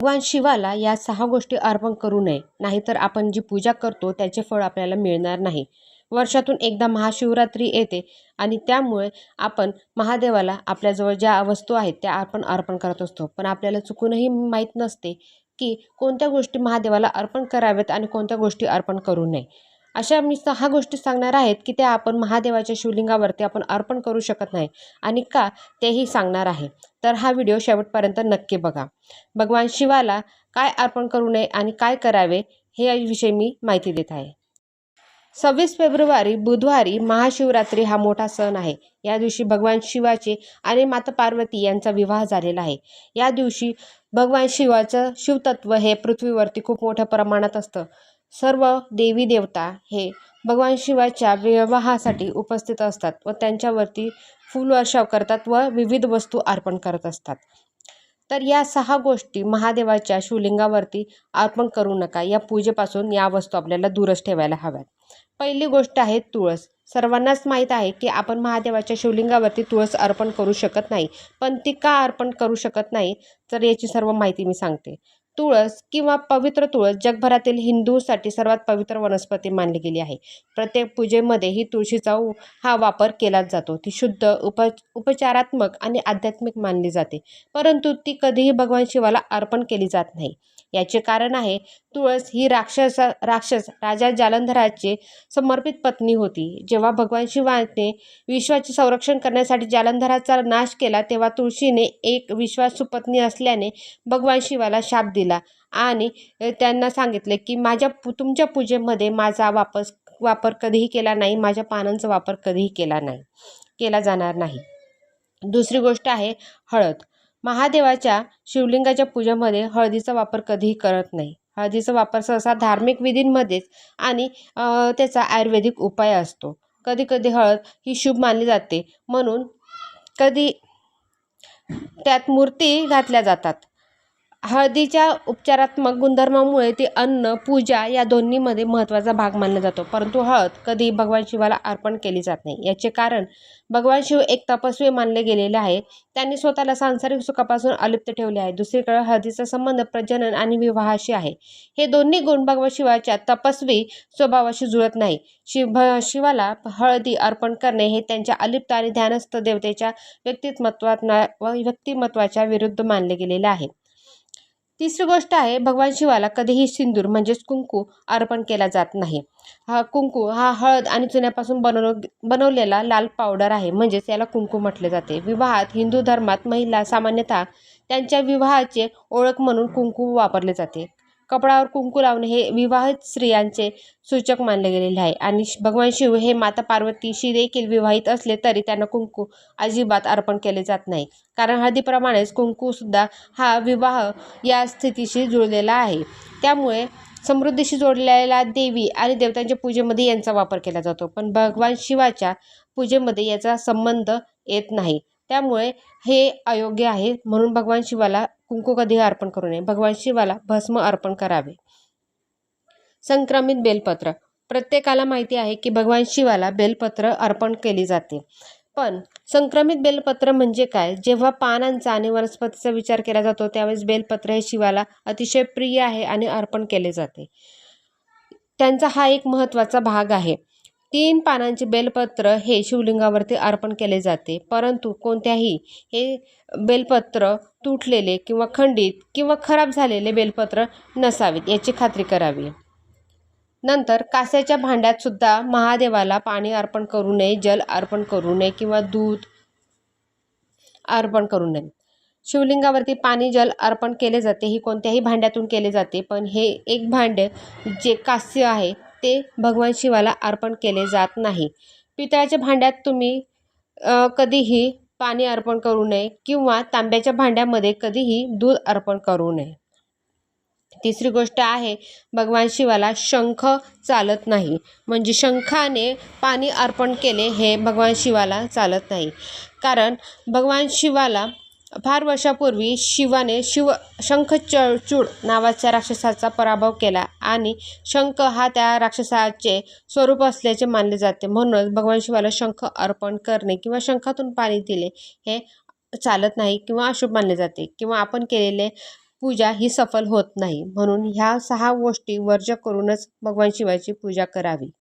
भगवान शिवाला या सहा गोष्टी अर्पण करू नये. नाहीतर आपण जी पूजा करतो त्याचे फळ आपल्याला मिळणार नाही. वर्षातून एकदा महाशिवरात्री येते आणि त्यामुळे आपण महादेवाला आपल्याजवळ ज्या वस्तू आहेत त्या आपण अर्पण करत असतो. पण आपल्याला चुकूनही माहीत नसते की कोणत्या गोष्टी महादेवाला अर्पण कराव्यात आणि कोणत्या गोष्टी अर्पण करू नये. अशा मी सहा गोष्टी सांगणार आहेत की त्या आपण महादेवाच्या शिवलिंगावरती आपण अर्पण करू शकत नाही आणि का तेही सांगणार आहे. तर हा व्हिडिओ शेवटपर्यंत नक्की बघा. भगवान शिवाला काय अर्पण करू नये आणि काय करावे हे याविषयी मी माहिती देत आहे. सव्वीस फेब्रुवारी बुधवारी महाशिवरात्री हा मोठा सण आहे. या दिवशी भगवान शिवाचे आणि माता पार्वती यांचा विवाह झालेला आहे. या दिवशी भगवान शिवाचं शिवतत्व हे पृथ्वीवरती खूप मोठ्या प्रमाणात असतं. सर्व देवी देवता हे भगवान शिवाच्या विवाहासाठी उपस्थित असतात व त्यांच्यावरती फुलवर्षाव करतात व विविध वस्तू अर्पण करत असतात. तर या सहा गोष्टी महादेवाच्या शिवलिंगावरती अर्पण करू नका. या पूजेपासून या वस्तू आपल्याला दूरच ठेवायला हव्यात. पहिली गोष्ट आहे तुळस. सर्वांनाच माहीत आहे की आपण महादेवाच्या शिवलिंगावरती तुळस अर्पण करू शकत नाही. पण ती का अर्पण करू शकत नाही? तर याची सर्व माहिती मी सांगते. तुळस किंवा पवित्र तुळस जगभरातील हिंदूसाठी सर्वात पवित्र वनस्पती मानली गेली आहे. प्रत्येक पूजेमध्ये ही तुळशीचा हा वापर केला जातो. ती शुद्ध उप उपचारात्मक आणि आध्यात्मिक मानली जाते. परंतु ती कधीही भगवान शिवाला अर्पण केली जात नाही. याचे कारण आहे तुळस ही राक्षस राक्षस राजा जालंधराचे समर्पित पत्नी होती. जेव्हा भगवान शिवाने विश्वाचे संरक्षण करण्यासाठी जालंधराचा नाश केला तेव्हा तुळशीने एक विश्वासू पत्नी असल्याने भगवान शिवाला शाप दिला. आणि त्यांना सांगितले की माझ्या तुमच्या पूजेमध्ये माझा वापस वापर कधीही केला नाही माझ्या पानांचा वापर कधीही केला नाही केला जाणार नाही. दुसरी गोष्ट आहे हळद. महादेवाच्या शिवलिंगाच्या पूजेमध्ये हळदीचा वापर कधीही करत नाही. हळदीचा वापर सहसा धार्मिक विधींमध्येच आणि त्याचा आयुर्वेदिक उपाय असतो. कधी कधी हळद ही शुभ मानली जाते. म्हणून कधी त्यात मूर्ती घातल्या जातात. हळदीच्या उपचारात्मक गुणधर्मामुळे ती अन्न पूजा या दोन्हीमध्ये महत्त्वाचा भाग मानला जातो. परंतु हळद कधी भगवान शिवाला अर्पण केली जात नाही. याचे कारण भगवान शिव एक तपस्वी मानले गेलेले आहे त्यांनी स्वतःला सांसारिक सुखापासून अलिप्त ठेवले आहे. दुसरीकडे हळदीचा संबंध प्रजनन आणि विवाहाशी आहे. हे दोन्ही गुण भगवान शिवाच्या तपस्वी स्वभावाशी जुळत नाही. शिव शिवाला हळदी अर्पण करणे हे त्यांच्या अलिप्त आणि ध्यानस्थ देवतेच्या व्यक्तिमत्वात व व्यक्तिमत्वाच्या विरुद्ध मानले गेलेले आहे. तिसरी गोष्ट आहे भगवान शिवाला कधीही सिंदूर म्हणजेच कुंकू अर्पण केला जात नाही. हा कुंकू हा हळद आणि चुन्यापासून बनव बनवलेला लाल पावडर आहे म्हणजेच याला कुंकू म्हटले जाते. विवाहात हिंदू धर्मात महिला सामान्यतः त्यांच्या विवाहाचे ओळख म्हणून कुंकू वापरले जाते. कपडावर कुंकू लावणे हे विवाहित स्त्रियांचे सूचक मानले गेलेले आहे. आणि भगवान शिव हे माता पार्वतीशी देखील विवाहित असले तरी त्यांना कुंकू अजिबात अर्पण केले जात नाही. कारण हळदीप्रमाणेच कुंकूसुद्धा हा विवाह या स्थितीशी जुळलेला आहे. त्यामुळे समृद्धीशी जोडलेल्या देवी आणि देवतांच्या पूजेमध्ये यांचा वापर केला जातो. पण भगवान शिवाच्या पूजेमध्ये याचा संबंध येत नाही. त्यामुळे हे अयोग्य आहे. म्हणून भगवान शिवाला कुंकू कधी अर्पण करू नये. भगवान शिवाला भस्म अर्पण करावे. संक्रमित बेलपत्र. प्रत्येकाला माहिती आहे की भगवान शिवाला बेलपत्र अर्पण केली जाते. पण संक्रमित बेलपत्र म्हणजे काय? जेव्हा पानांचा आणि वनस्पतीचा विचार केला जातो त्यावेळेस बेलपत्र हे शिवाला अतिशय प्रिय आहे आणि अर्पण केले जाते. त्यांचा हा एक महत्त्वाचा भाग आहे. तीन पानांचे बेलपत्र हे शिवलिंगावरती अर्पण केले जाते. परंतु कोणत्याही हे बेलपत्र तुटलेले किंवा खंडित किंवा खराब झालेले बेलपत्र नसावेत याची खात्री करावी. नंतर कास्याच्या भांड्यात सुद्धा महादेवाला पाणी अर्पण करू नये जल अर्पण करू नये किंवा दूध अर्पण करू नये. शिवलिंगावरती पाणी जल अर्पण केले जाते ही कोणत्याही भांड्यातून केले जाते. पण हे एक भांडे जे कास्य आहे ते भगवान शिवाला अर्पण केले जात नाही. पितळाच्या भांड्यात तुम्ही कधीही पाणी अर्पण करू नये किंवा तांब्याच्या भांड्यामध्ये कधीही दूध अर्पण करू नये. तिसरी गोष्ट आहे भगवान शिवाला शंख चालत नाही. म्हणजे शंखाने पाणी अर्पण केले हे भगवान शिवाला चालत नाही. कारण भगवान शिवाला फार वर्षापूर्वी शिवाने शिव शंखचूड नावाच्या राक्षसाचा पराभव केला आणि शंख हा त्या राक्षसाचे स्वरूप असल्याचे मानले जाते. म्हणूनच भगवान शिवाला शंख अर्पण करणे किंवा शंखातून पाणी दिले हे चालत नाही किंवा अशुभ मानले जाते किंवा आपण केलेले पूजा ही सफल होत नाही. म्हणून ह्या सहा गोष्टी वर्ज्य करूनच भगवान शिवाची पूजा करावी.